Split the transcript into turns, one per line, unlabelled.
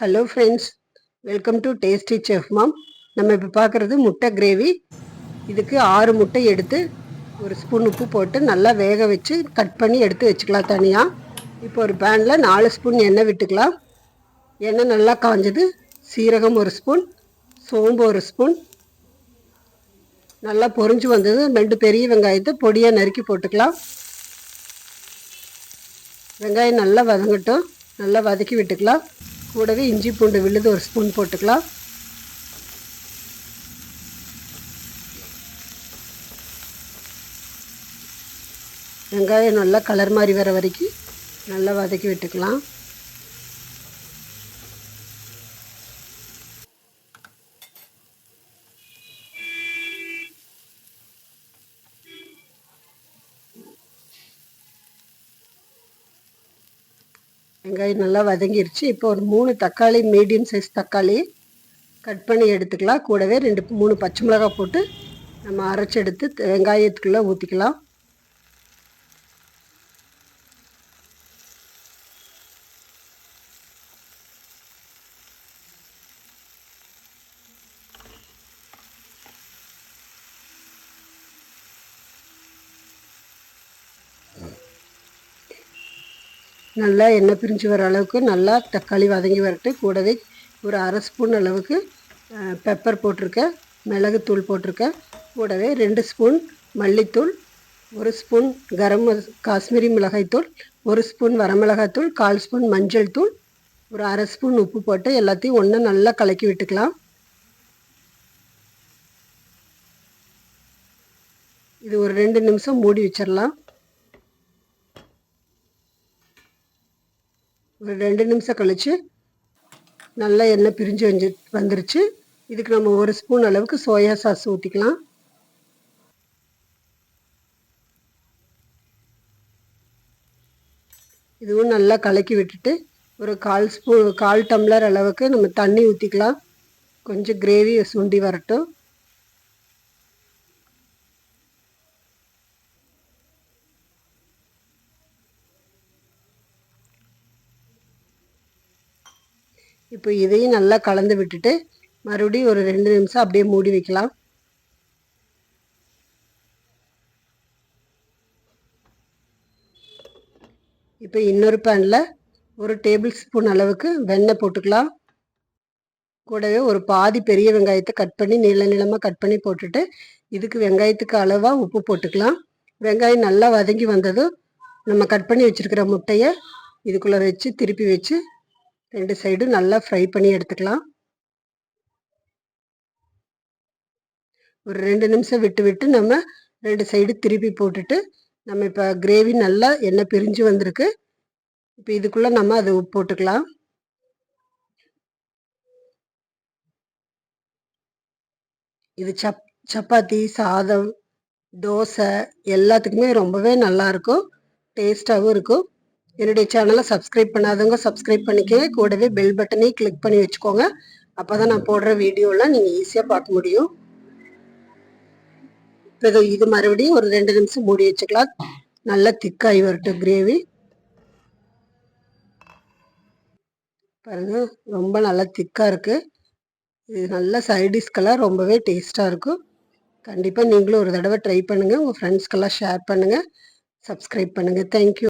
Hello friends welcome to Tasty Chef Mom நம்ம இப்போ பார்க்குறது முட்டை கிரேவி இதுக்கு ஆறு முட்டை எடுத்து ஒரு ஸ்பூன் உப்பு போட்டு நல்லா வேக வச்சு கட் பண்ணி எடுத்து வச்சுக்கலாம் தனியாக இப்போ ஒரு பேனில் நாலு ஸ்பூன் எண்ணெய் விட்டுக்கலாம். எண்ணெய் நல்லா காஞ்சது. சீரகம் ஒரு ஸ்பூன். சோம்பு ஒரு ஸ்பூன். நல்லா பொறிஞ்சு வந்தது. ரெண்டு பெரிய வெங்காயத்தை பொடியாக நறுக்கி போட்டுக்கலாம். வெங்காயம் நல்லா வதங்கட்டும். நல்லா வதக்கி விட்டுக்கலாம். கூடவே இஞ்சி பூண்டு விழுது ஒரு ஸ்பூன் போட்டுக்கலாம். வெங்காயம் நல்லா கலர் மாதிரி வர வரைக்கும் நல்லா வதக்கி விட்டுக்கலாம். வெங்காயம் நல்லா வதங்கிருச்சு. இப்போ ஒரு மூணு தக்காளி மீடியம் சைஸ் தக்காளி கட் பண்ணி எடுத்துக்கலாம். கூடவே ரெண்டு மூணு பச்சை மிளகாய் போட்டு நம்ம அரைச்சி எடுத்து வெங்காயத்துக்குள்ளே ஊற்றிக்கலாம் நல்லா எண்ணெய் பிரிஞ்சு வர அளவுக்கு நல்லா தக்காளி வதங்கி வரட்டு. கூடவே ஒரு அரை ஸ்பூன் அளவுக்கு பெப்பர் போட்டிருக்கேன் மிளகுத்தூள் போட்டிருக்கேன். கூடவே ரெண்டு ஸ்பூன் மல்லித்தூள் ஒரு ஸ்பூன் கரம் காஷ்மீரி மிளகாய்த்தூள் ஒரு ஸ்பூன் வரமிளகாய்த்தூள் கால் ஸ்பூன் மஞ்சள் தூள் ஒரு அரை ஸ்பூன் உப்பு போட்டு எல்லாத்தையும் ஒன்று நல்லா கலக்கி விட்டுக்கலாம். இது ஒரு ரெண்டு நிமிஷம் மூடி வச்சிடலாம் ஒரு ரெண்டு நிமிஷம் கழித்து நல்லா எண்ணெய் பிரிஞ்சு வந்து வந்துருச்சு. இதுக்கு நம்ம ஒரு ஸ்பூன் அளவுக்கு சோயா சாஸ் ஊற்றிக்கலாம் இதுவும் நல்லா கலக்கி விட்டுட்டு ஒரு கால் ஸ்பூன் கால் டம்ளர் அளவுக்கு நம்ம தண்ணி ஊற்றிக்கலாம் கொஞ்சம் கிரேவி சுண்டி வரட்டும். இப்போ இதையும் நல்லா கலந்து விட்டுட்டு மறுபடியும் ஒரு ரெண்டு நிமிஷம் அப்படியே மூடி வைக்கலாம். இப்போ இன்னொரு பேனில் ஒரு டேபிள் ஸ்பூன் அளவுக்கு வெண்ணெய் போட்டுக்கலாம். கூடவே ஒரு பாதி பெரிய வெங்காயத்தை கட் பண்ணி நீள நீளமாக கட் பண்ணி போட்டுட்டு இதுக்கு வெங்காயத்துக்கு அளவாக உப்பு போட்டுக்கலாம். வெங்காயம் நல்லா வதங்கி வந்ததும் நம்ம கட் பண்ணி வச்சுருக்கிற முட்டையை இதுக்குள்ளே வச்சு திருப்பி வச்சு ரெண்டு சைடும் நல்லா ஃப்ரை பண்ணி எடுத்துக்கலாம். ஒரு ரெண்டு நிமிஷம் விட்டு விட்டு நம்ம ரெண்டு சைடு திருப்பி போட்டுட்டு நம்ம இப்போ கிரேவி நல்லா எண்ணெய் பிரிஞ்சு வந்திருக்கு. இப்போ இதுக்குள்ளே நம்ம அதை போட்டுக்கலாம். இது சப் சப்பாத்தி சாதம் தோசை எல்லாத்துக்குமே ரொம்பவே நல்லாயிருக்கும் டேஸ்ட்டாகவும் இருக்கும். என்னுடைய சேனலை சப்ஸ்கிரைப் பண்ணாதவங்க சப்ஸ்கிரைப் பண்ணிக்கங்க. கூடவே பெல் பட்டனையும் கிளிக் பண்ணி வச்சுக்கோங்க. அப்போ தான் நான் போடுற வீடியோலாம் நீங்கள் ஈஸியாக பார்க்க முடியும். இப்போ இது மறுபடியும் ஒரு ரெண்டு நிமிஷம் மூடி வச்சுக்கலாம். நல்லா திக்காகி வரட்டும் கிரேவி பாருங்கள் ரொம்ப நல்லா திக்காக இருக்குது இது நல்ல சைடிஷ்கெல்லாம் ரொம்பவே டேஸ்ட்டாக இருக்கும் கண்டிப்பாக நீங்களும் ஒரு தடவை ட்ரை பண்ணுங்கள் உங்கள் ஃப்ரெண்ட்ஸ்க்கெல்லாம் ஷேர் பண்ணுங்கள் சப்ஸ்கிரைப் பண்ணுங்கள் தேங்க்யூ